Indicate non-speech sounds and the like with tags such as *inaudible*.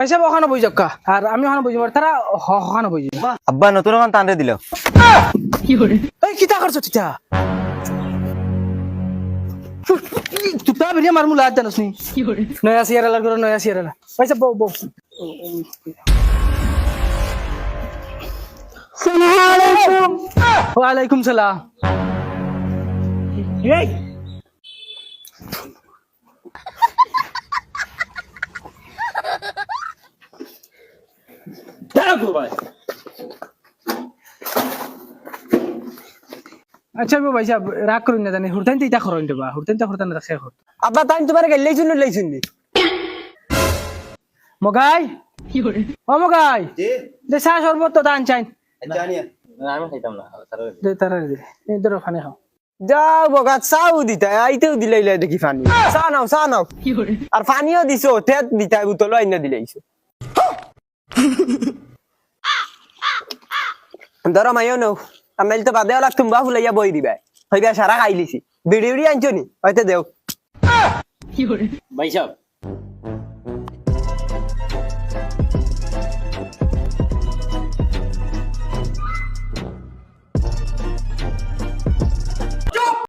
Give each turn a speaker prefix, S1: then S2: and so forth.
S1: পয়সা ওখানে বই যাক আর আমি ওখানে বই যাব তারা হ- ওখানে বই
S2: আব্বা নতুন এখন টানরে দিল
S1: এই কিতা করছ তিতা? তুতা বেরিয়ে মারমু লাজ জানোস নি? নয়া সিয়ার করে নয়া সিয়ার আলা পয়সা বউ বউ ওয়ালাইকুম সালাম এই আচ্ছা ভাই সাহেব রাগ করুন না জানি। ইটা দেবা তো হুরতান রাখে
S3: আব্বা তাই তোমার
S1: মগাই? ও মগাই? দে সর্বত তো দান চাই
S2: আমি খাইতাম না
S1: দে তারা দে এই ধরো ফানে খাও।
S3: যাও বগা চাও দিতা আইতেও দিলাই দেখি পানি। চা নাও চা নাও। আর পানিও দিছো তেত দিতা বুতলো আইনা দিলাইছো *laughs* ধরো মাইও নৌ আমি তো বাদে অলাক তুমবা ফুলাইয়া বই দিবা হইবা সারা খাইলিছি বিড়ি উড়ি আনছো নি? হয়তো দেও।
S4: ভাই সাহেব